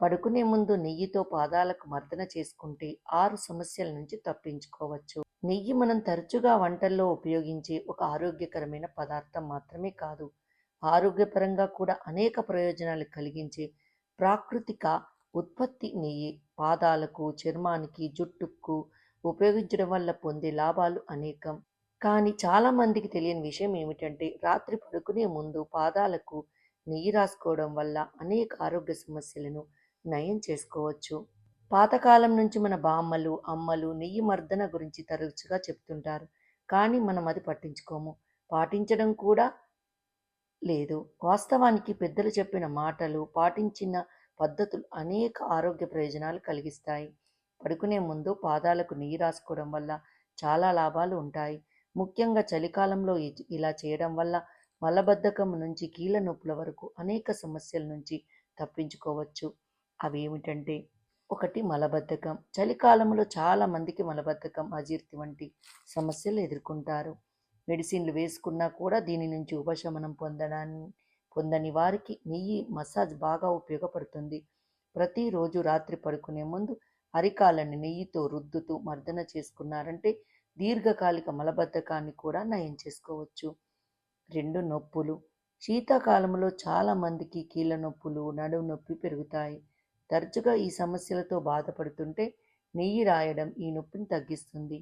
పడుకునే ముందు నెయ్యితో పాదాలకు మర్దన చేసుకుంటే ఆరు సమస్యల నుంచి తప్పించుకోవచ్చు. నెయ్యి మనం తరచుగా వంటల్లో ఉపయోగించే ఒక ఆరోగ్యకరమైన పదార్థం మాత్రమే కాదు ఆరోగ్యపరంగా కూడా అనేక ప్రయోజనాలు కలిగించే ప్రాకృతిక ఉత్పత్తి నెయ్యి. పాదాలకు చర్మానికి జుట్టుకు ఉపయోగించడం వల్ల పొందే లాభాలు అనేకం. కానీ చాలామందికి తెలియని విషయం ఏమిటంటే రాత్రి పడుకునే ముందు పాదాలకు నెయ్యి రాసుకోవడం వల్ల అనేక ఆరోగ్య సమస్యలను నయం చేసుకోవచ్చు. పాతకాలం నుంచి మన బామ్మలు అమ్మలు నెయ్యి మర్దన గురించి తరచుగా చెప్తుంటారు. కానీ మనం అది పట్టించుకోము. పాటించడం కూడా లేదు. వాస్తవానికి పెద్దలు చెప్పిన మాటలు పాటించిన పద్ధతులు అనేక ఆరోగ్య ప్రయోజనాలు కలిగిస్తాయి. పడుకునే ముందు పాదాలకు నెయ్యి రాసుకోవడం వల్ల చాలా లాభాలు ఉంటాయి. ముఖ్యంగా చలికాలంలో ఇలా చేయడం వల్ల మలబద్ధకం నుంచి కీళ్ళ నొప్పుల వరకు అనేక సమస్యల నుంచి తప్పించుకోవచ్చు. అవి ఏమిటంటే ఒకటి మలబద్ధకం. చలికాలంలో చాలా మందికి మలబద్ధకం అజీర్తి వంటి సమస్యలు ఎదుర్కొంటారు. మెడిసిన్లు వేసుకున్నా కూడా దీని నుంచి ఉపశమనం పొందడాన్ని పొందని వారికి నెయ్యి మసాజ్ బాగా ఉపయోగపడుతుంది. ప్రతిరోజు రాత్రి పడుకునే ముందు అరికాలని నెయ్యితో రుద్దుతూ మర్దన చేసుకున్నారంటే దీర్ఘకాలిక మలబద్ధకాన్ని కూడా నయం చేసుకోవచ్చు. రెండు నొప్పులు. శీతాకాలంలో చాలామందికి కీళ్ళ నొప్పులు నడుము నొప్పి పెరుగుతాయి. తరచుగా ఈ సమస్యలతో బాధపడుతుంటే నెయ్యి రాయడం ఈ నొప్పిని తగ్గిస్తుంది.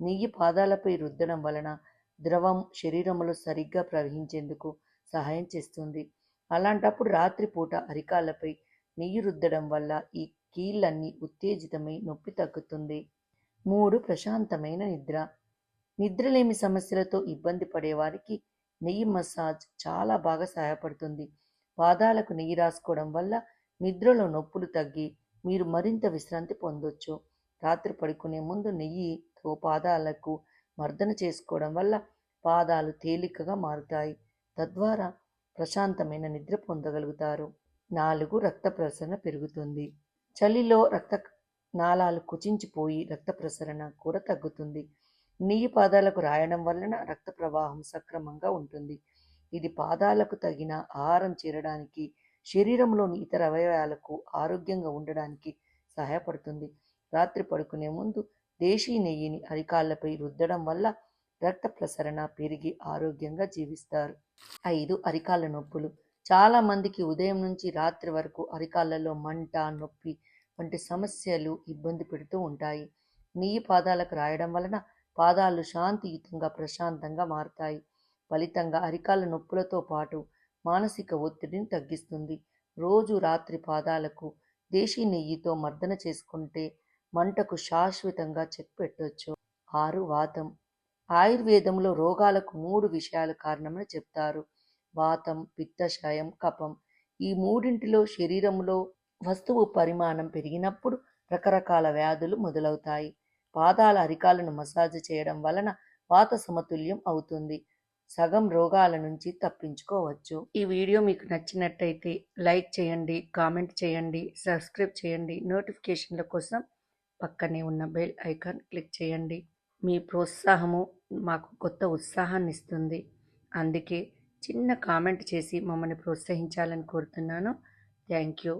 నెయ్యి పాదాలపై రుద్దడం వలన ద్రవం శరీరంలో సరిగ్గా ప్రవహించేందుకు సహాయం చేస్తుంది. అలాంటప్పుడు రాత్రిపూట అరికాలపై నెయ్యి రుద్దడం వల్ల ఈ కీళ్ళన్నీ ఉత్తేజితమై నొప్పి తగ్గుతుంది. మూడు ప్రశాంతమైన నిద్ర. నిద్రలేమి సమస్యలతో ఇబ్బంది పడేవారికి నెయ్యి మసాజ్ చాలా బాగా సహాయపడుతుంది. పాదాలకు నెయ్యి రాసుకోవడం వల్ల నిద్రలో నొప్పులు తగ్గి మీరు మరింత విశ్రాంతి పొందొచ్చు. రాత్రి పడుకునే ముందు నెయ్యితో పాదాలకు మర్దన చేసుకోవడం వల్ల పాదాలు తేలికగా మారుతాయి. తద్వారా ప్రశాంతమైన నిద్ర పొందగలుగుతారు. నాలుగు రక్త ప్రసరణ పెరుగుతుంది. చలిలో రక్త నాళాలు కుచించిపోయి రక్త ప్రసరణ కూడా తగ్గుతుంది. నెయ్యి పాదాలకు రాయడం వలన రక్త ప్రవాహం సక్రమంగా ఉంటుంది. ఇది పాదాలకు తగిన ఆహారం చేరడానికి శరీరంలోని ఇతర అవయవాలకు ఆరోగ్యంగా ఉండడానికి సహాయపడుతుంది. రాత్రి పడుకునే ముందు దేశీ నెయ్యిని అరికాళ్ళపై రుద్దడం వల్ల రక్త ప్రసరణ పెరిగి ఆరోగ్యంగా జీవిస్తారు. ఐదు అరికాళ్ళ నొప్పులు. చాలా మందికి ఉదయం నుంచి రాత్రి వరకు అరికాళ్ళలో మంట నొప్పి వంటి సమస్యలు ఇబ్బంది పెడుతూ ఉంటాయి. నెయ్యి పాదాలకు రాయడం వలన పాదాలు శాంతియుతంగా ప్రశాంతంగా మారుతాయి. ఫలితంగా అరికాళ్ళ నొప్పులతో పాటు మానసిక ఒత్తిడిని తగ్గిస్తుంది. రోజు రాత్రి పాదాలకు దేశీ నెయ్యితో మర్దన చేసుకుంటే మంటకు శాశ్వతంగా చెక్ పెట్టొచ్చు. ఆరు వాతం. ఆయుర్వేదంలో రోగాలకు మూడు విషయాలు కారణమని చెప్తారు. వాతం పిత్తశయం కపం ఈ మూడింటిలో శరీరంలో వస్తువు పరిమాణం పెరిగినప్పుడు రకరకాల వ్యాధులు మొదలవుతాయి. పాదాల అరికాలను మసాజ్ చేయడం వలన వాత సమతుల్యం అవుతుంది. సగం రోగాల నుంచి తప్పించుకోవచ్చు. ఈ వీడియో మీకు నచ్చినట్టయితే లైక్ చేయండి కామెంట్ చేయండి సబ్స్క్రైబ్ చేయండి. నోటిఫికేషన్ల కోసం పక్కనే ఉన్న బెల్ ఐకాన్ క్లిక్ చేయండి. మీ ప్రోత్సాహము మాకు కొత్త ఉత్సాహాన్ని ఇస్తుంది. అందుకే చిన్న కామెంట్ చేసి మమ్మల్ని ప్రోత్సహించాలని కోరుతున్నాను. Thank you.